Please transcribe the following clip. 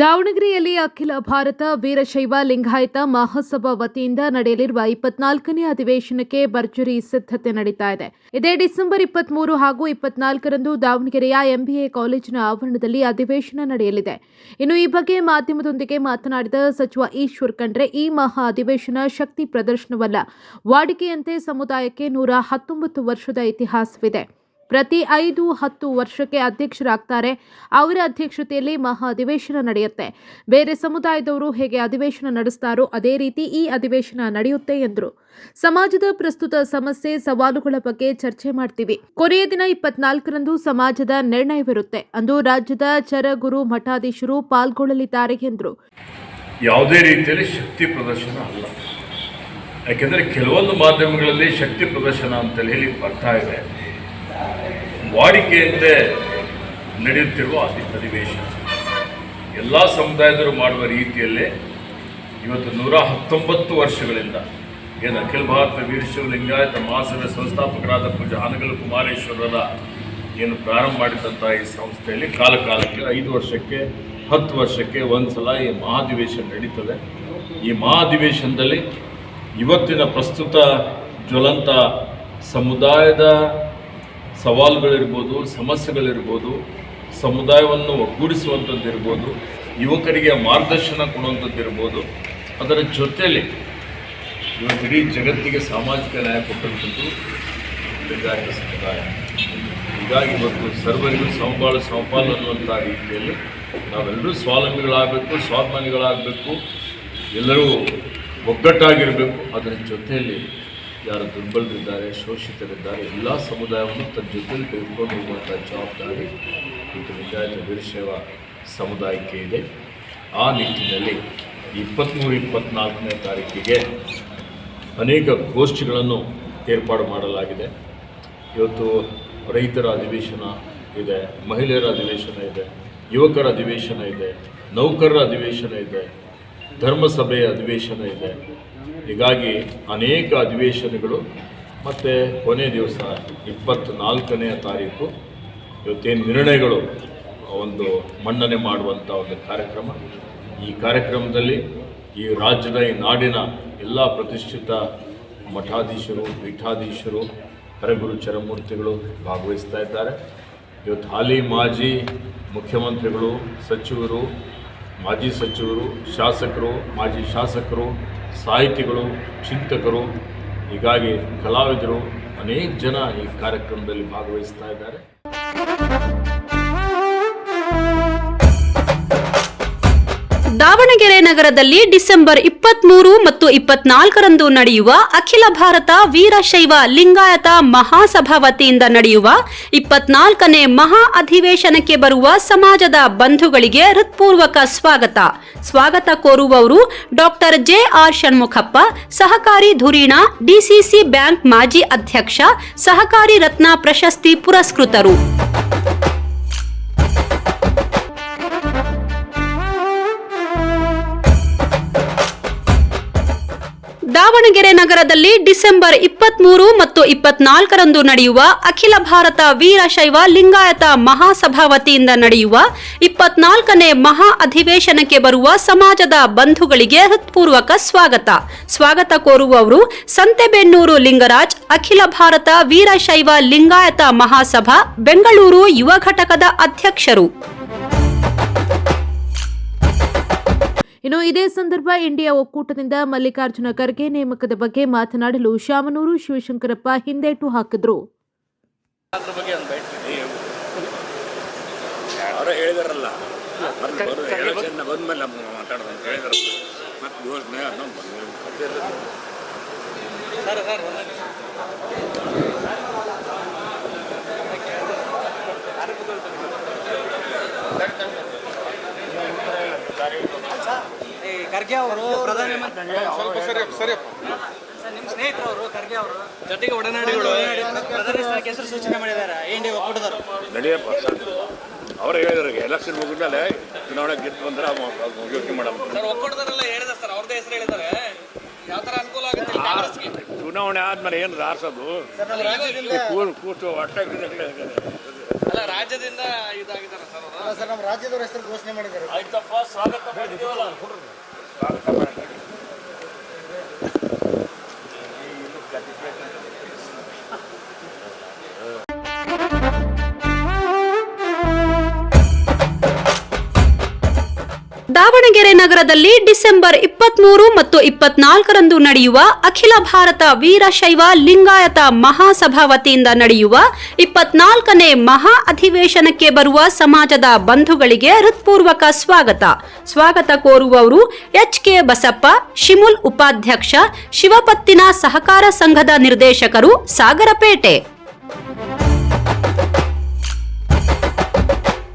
ದಾವಣಗೆರೆಯಲ್ಲಿ ಅಖಿಲ ಭಾರತ ವೀರಶೈವ ಲಿಂಗಾಯತ ಮಹಾಸಭಾ ವತಿಯಿಂದ ನಡೆಯಲಿರುವ ಇಪ್ಪತ್ನಾಲ್ಕನೇ ಅಧಿವೇಶನಕ್ಕೆ ಭರ್ಜರಿ ಸಿದ್ಧತೆ ನಡೀತಾ ಇದೆ. ಇದೇ ಡಿಸೆಂಬರ್ ಇಪ್ಪತ್ಮೂರು ಹಾಗೂ ಇಪ್ಪತ್ನಾಲ್ಕರಂದು ದಾವಣಗೆರೆಯ ಎಂಬಿಎ ಕಾಲೇಜಿನ ಆವರಣದಲ್ಲಿ ಅಧಿವೇಶನ ನಡೆಯಲಿದೆ. ಇನ್ನು ಈ ಬಗ್ಗೆ ಮಾಧ್ಯಮದೊಂದಿಗೆ ಮಾತನಾಡಿದ ಸಚಿವ ಈಶ್ವರ್ ಖಂಡ್ರೆ, ಈ ಮಹಾ ಅಧಿವೇಶನ ಶಕ್ತಿ ಪ್ರದರ್ಶನವಲ್ಲ, ವಾಡಿಕೆಯಂತೆ ಸಮುದಾಯಕ್ಕೆ ನೂರ ಹತ್ತೊಂಬತ್ತು ವರ್ಷದ ಇತಿಹಾಸವಿದೆ. ಪ್ರತಿ ಐದು ಹತ್ತು ವರ್ಷಕ್ಕೆ ಅಧ್ಯಕ್ಷರಾಗ್ತಾರೆ. ಅವರ ಅಧ್ಯಕ್ಷತೆಯಲ್ಲಿ ಮಹಾ ಅಧಿವೇಶನ ನಡೆಯುತ್ತೆ. ಬೇರೆ ಸಮುದಾಯದವರು ಹೇಗೆ ಅಧಿವೇಶನ ನಡೆಸ್ತಾರೋ ಅದೇ ರೀತಿ ಈ ಅಧಿವೇಶನ ನಡೆಯುತ್ತೆ ಎಂದರು. ಸಮಾಜದ ಪ್ರಸ್ತುತ ಸಮಸ್ಯೆ, ಸವಾಲುಗಳ ಬಗ್ಗೆ ಚರ್ಚೆ ಮಾಡ್ತೀವಿ. ಕೊನೆಯ ದಿನ ಇಪ್ಪತ್ನಾಲ್ಕರಂದು ಸಮಾಜದ ನಿರ್ಣಯವಿರುತ್ತೆ. ಅಂದು ರಾಜ್ಯದ ಚರಗುರು ಮಠಾಧೀಶರು ಪಾಲ್ಗೊಳ್ಳಲಿದ್ದಾರೆ ಎಂದರು. ಯಾವುದೇ ರೀತಿಯಲ್ಲಿ ಶಕ್ತಿ ಪ್ರದರ್ಶನ ಅಲ್ಲ. ಯಾಕೆಂದರೆ ಕೆಲವೊಂದು ಮಾಧ್ಯಮಗಳಲ್ಲಿ ಶಕ್ತಿ ಪ್ರದರ್ಶನ ಅಂತ ಹೇಳಿ ಬರ್ತಾ ಇದೆ. ವಾಡಿಕೆಯಂತೆ ನಡೆಯುತ್ತಿರುವ ಅಧಿ ಅಧಿವೇಶನ. ಎಲ್ಲ ಸಮುದಾಯದವರು ಮಾಡುವ ರೀತಿಯಲ್ಲೇ ಇವತ್ತು ನೂರ ಹತ್ತೊಂಬತ್ತು ವರ್ಷಗಳಿಂದ ಏನು ಅಖಿಲ ಭಾರತ ವೀರಶೈವ ಲಿಂಗಾಯತ ಮಹಾಸಭೆ ಸಂಸ್ಥಾಪಕರಾದ ಪೂಜಾ ಹಾನಗಲ್ ಕುಮಾರೇಶ್ವರರ ಏನು ಪ್ರಾರಂಭ ಮಾಡಿದಂಥ ಈ ಸಂಸ್ಥೆಯಲ್ಲಿ ಕಾಲ ಕಾಲಕ್ಕೆ ಐದು ವರ್ಷಕ್ಕೆ, ಹತ್ತು ವರ್ಷಕ್ಕೆ ಒಂದು ಸಲ ಈ ಮಹಾಧಿವೇಶನ ನಡೀತದೆ. ಈ ಮಹಾಧಿವೇಶನದಲ್ಲಿ ಇವತ್ತಿನ ಪ್ರಸ್ತುತ ಜ್ವಲಂತ ಸಮುದಾಯದ ಸವಾಲುಗಳಿರ್ಬೋದು, ಸಮಸ್ಯೆಗಳಿರ್ಬೋದು, ಸಮುದಾಯವನ್ನು ಒಗ್ಗೂಡಿಸುವಂಥದ್ದು ಇರ್ಬೋದು ಯುವಕರಿಗೆ ಮಾರ್ಗದರ್ಶನ ಕೊಡುವಂಥದ್ದು ಇರ್ಬೋದು ಅದರ ಜೊತೆಯಲ್ಲಿ ಇವತ್ತು ಇಡೀ ಜಗತ್ತಿಗೆ ಸಾಮಾಜಿಕ ನ್ಯಾಯ ಕೊಟ್ಟಂಥದ್ದು ಲಿಂಗಾಯತ ಸಮುದಾಯ. ಹೀಗಾಗಿ ಇವತ್ತು ಸರ್ವರಿಗೂ ಸಮಪಾಲು ಸಮಪಾಲು ಅನ್ನುವಂಥ ರೀತಿಯಲ್ಲಿ ನಾವೆಲ್ಲರೂ ಸ್ವಾವಲಂಬಿಗಳಾಗಬೇಕು, ಸ್ವಾಭಿಮಾನಿಗಳಾಗಬೇಕು, ಎಲ್ಲರೂ ಒಗ್ಗಟ್ಟಾಗಿರಬೇಕು, ಅದರ ಜೊತೆಯಲ್ಲಿ ಯಾರು ದುರ್ಬಲರಿದ್ದಾರೆ, ಶೋಷಿತರಿದ್ದಾರೆ, ಎಲ್ಲ ಸಮುದಾಯವನ್ನು ತನ್ನ ಜೊತೆಯಲ್ಲಿ ತೆಗೆದುಕೊಂಡು ಹೋಗುವಂಥ ಜವಾಬ್ದಾರಿ ಇದು ಲಿಂಗಾಯತ ವೀರಶೈವ ಸಮುದಾಯಕ್ಕೆ ಇದೆ. ಆ ನಿಟ್ಟಿನಲ್ಲಿ ಇಪ್ಪತ್ತ್ಮೂರು ಇಪ್ಪತ್ತ್ನಾಲ್ಕನೇ ತಾರೀಕಿಗೆ ಅನೇಕ ಗೋಷ್ಠಿಗಳನ್ನು ಏರ್ಪಾಡು ಮಾಡಲಾಗಿದೆ. ಇವತ್ತು ರೈತರ ಅಧಿವೇಶನ ಇದೆ, ಮಹಿಳೆಯರ ಅಧಿವೇಶನ ಇದೆ, ಯುವಕರ ಅಧಿವೇಶನ ಇದೆ, ನೌಕರರ ಅಧಿವೇಶನ ಇದೆ, ಧರ್ಮಸಭೆಯ ಅಧಿವೇಶನ ಇದೆ. ಹೀಗಾಗಿ ಅನೇಕ ಅಧಿವೇಶನಗಳು, ಮತ್ತು ಕೊನೆ ದಿವಸ ಇಪ್ಪತ್ತ್ನಾಲ್ಕನೆಯ ತಾರೀಕು ಇವತ್ತೇನು ನಿರ್ಣಯಗಳು, ಒಂದು ಮನ್ನಣೆ ಮಾಡುವಂಥ ಒಂದು ಕಾರ್ಯಕ್ರಮ. ಈ ಕಾರ್ಯಕ್ರಮದಲ್ಲಿ ಈ ರಾಜ್ಯದ, ಈ ನಾಡಿನ ಎಲ್ಲ ಪ್ರತಿಷ್ಠಿತ ಮಠಾಧೀಶರು, ಪೀಠಾಧೀಶರು, ಹರಗುರು ಚರಮೂರ್ತಿಗಳು ಭಾಗವಹಿಸ್ತಾ ಇದ್ದಾರೆ. ಇವತ್ತು ಹಾಲಿ ಮಾಜಿ ಮುಖ್ಯಮಂತ್ರಿಗಳು, ಸಚಿವರು, ಮಾಜಿ ಸಚಿವರು, ಶಾಸಕರು, ಮಾಜಿ ಶಾಸಕರು ಸಾಹಿತಿಗಳು ಚಿಂತಕರು ಹೀಗಾಗಿ ಕಲಾವಿದರು ಅನೇಕ ಜನ ಈ ಕಾರ್ಯಕ್ರಮದಲ್ಲಿ ಭಾಗವಹಿಸ್ತಾ ಇದ್ದಾರೆ. ದಾವಣಗೆರೆ ನಗರದಲ್ಲಿ ಡಿಸೆಂಬರ್ ಇಪ್ಪತ್ಮೂರು ಮತ್ತು ಇಪ್ಪತ್ನಾಲ್ಕರಂದು ನಡೆಯುವ ಅಖಿಲ ಭಾರತ ವೀರಶೈವ ಲಿಂಗಾಯತ ಮಹಾಸಭಾ ವತಿಯಿಂದ ನಡೆಯುವ ಇಪ್ಪತ್ನಾಲ್ಕನೇ ಮಹಾ ಅಧಿವೇಶನಕ್ಕೆ ಬರುವ ಸಮಾಜದ ಬಂಧುಗಳಿಗೆ ಹೃತ್ಪೂರ್ವಕ ಸ್ವಾಗತ. ಸ್ವಾಗತ ಕೋರುವವರು ಡಾಕ್ಟರ್ ಜೆ ಆರ್ ಷಣ್ಮುಖಪ್ಪ, ಸಹಕಾರಿ ಧುರೀಣ ಡಿಸಿಸಿ ಬ್ಯಾಂಕ್ ಮಾಜಿ ಅಧ್ಯಕ್ಷ, ಸಹಕಾರಿ ರತ್ನ ಪ್ರಶಸ್ತಿ ಪುರಸ್ಕೃತರು. ದಾವಣಗೆರೆ ನಗರದಲ್ಲಿ ಡಿಸೆಂಬರ್ ಇಪ್ಪತ್ಮೂರು ಮತ್ತು ಇಪ್ಪತ್ನಾಲ್ಕರಂದು ನಡೆಯುವ ಅಖಿಲ ಭಾರತ ವೀರಶೈವ ಲಿಂಗಾಯತ ಮಹಾಸಭಾ ವತಿಯಿಂದ ನಡೆಯುವ ಇಪ್ಪತ್ನಾಲ್ಕನೇ ಮಹಾ ಅಧಿವೇಶನಕ್ಕೆ ಬರುವ ಸಮಾಜದ ಬಂಧುಗಳಿಗೆ ಹೃತ್ಪೂರ್ವಕ ಸ್ವಾಗತ. ಸ್ವಾಗತ ಕೋರುವವರು ಸಂತೆಬೆನ್ನೂರು ಲಿಂಗರಾಜ್, ಅಖಿಲ ಭಾರತ ವೀರಶೈವ ಲಿಂಗಾಯತ ಮಹಾಸಭಾ, ಬೆಂಗಳೂರು ಯುವ ಘಟಕದ ಅಧ್ಯಕ್ಷರು. ಇನ್ನು ಇದೇ ಸಂದರ್ಭ ಇಂಡಿಯಾ ಒಕ್ಕೂಟದಿಂದ ಮಲ್ಲಿಕಾರ್ಜುನ ಖರ್ಗೆ ನೇಮಕದ ಬಗ್ಗೆ ಮಾತನಾಡಲು ಶಾಮನೂರು ಶಿವಶಂಕರಪ್ಪ ಹಿಂದೇಟು ಹಾಕಿದ್ರು. ಅವರ ಈ ಖರ್ಗೆ ಅವರು ಪ್ರಧಾನಮಂತ್ರಿ ಸ್ವಲ್ಪ ಸರಿ ಸರಿ ನಿಮ್ಮ ಸ್ನೇಹಿತರು ಅವರು ಖರ್ಗೆ ಅವರು. ಜೊತೆಗೆ ಒಡನಾಡಿಗಳು. ಪ್ರಧಾನಿ ಹೆಸರು ಸೂಚನೆ ಮಾಡಿದ್ದಾರೆ. ಇಂಡಿ ಒಕ್ಕೂಟದವರು ನಡೆಯಪ್ಪ ಅವರ ಹೇಳಿದಾರೆ ಎಲೆಕ್ಷನ್ ಮುಗಿದ್ಮೇಲೆ ಚುನಾವಣೆ ಗೆದ್ದು ಬಂದ್ರೆ ಯೋಚನೆ ಮಾಡಬೇಕು ಸರ್ ಒಕ್ಕೂಟದವರೆಲ್ಲ ಹೇಳಿದ ಸರ್. ಅವ್ರದ್ದೇ ಹೆಸರು ಹೇಳಿದ್ದಾರೆ. ಯಾವ ಥರ ಅನುಕೂಲ ಆಗುತ್ತೆ ಕಾಂಗ್ರೆಸ್ಗೆ? ಚುನಾವಣೆ ಆದ್ಮೇಲೆ ಏನು ಆರಿಸೋದು ಕೂತು ಅಷ್ಟೇ ಅಲ್ಲ ರಾಜ್ಯದಿಂದ ಇದಾಗಿದ್ದಾರೆ. ಸರ್ ನಮ್ಮ ರಾಜ್ಯದವ್ರ ಹೆಸರು ಘೋಷಣೆ ಮಾಡಿದ್ದಾರೆ. ಆಯ್ತಪ್ಪ ಸ್ವಾಗತ. ದಾವಣಗೆರೆ ನಗರದಲ್ಲಿ ಡಿಸೆಂಬರ್ ಇಪ್ಪತ್ಮೂರು ಮತ್ತು ಇಪ್ಪತ್ನಾಲ್ಕರಂದು ನಡೆಯುವ ಅಖಿಲ ಭಾರತ ವೀರಶೈವ ಲಿಂಗಾಯತ ಮಹಾಸಭಾ ವತಿಯಿಂದ ನಡೆಯುವ ಇಪ್ಪತ್ನಾಲ್ಕನೇ ಮಹಾ ಅಧಿವೇಶನಕ್ಕೆ ಬರುವ ಸಮಾಜದ ಬಂಧುಗಳಿಗೆ ಹೃತ್ಪೂರ್ವಕ ಸ್ವಾಗತ. ಸ್ವಾಗತ ಕೋರುವವರು ಎಚ್ ಕೆ ಬಸಪ್ಪ, ಶಿಮುಲ್ ಉಪಾಧ್ಯಕ್ಷ, ಶಿವಪತ್ತಿನ ಸಹಕಾರ ಸಂಘದ ನಿರ್ದೇಶಕರು, ಸಾಗರಪೇಟೆ.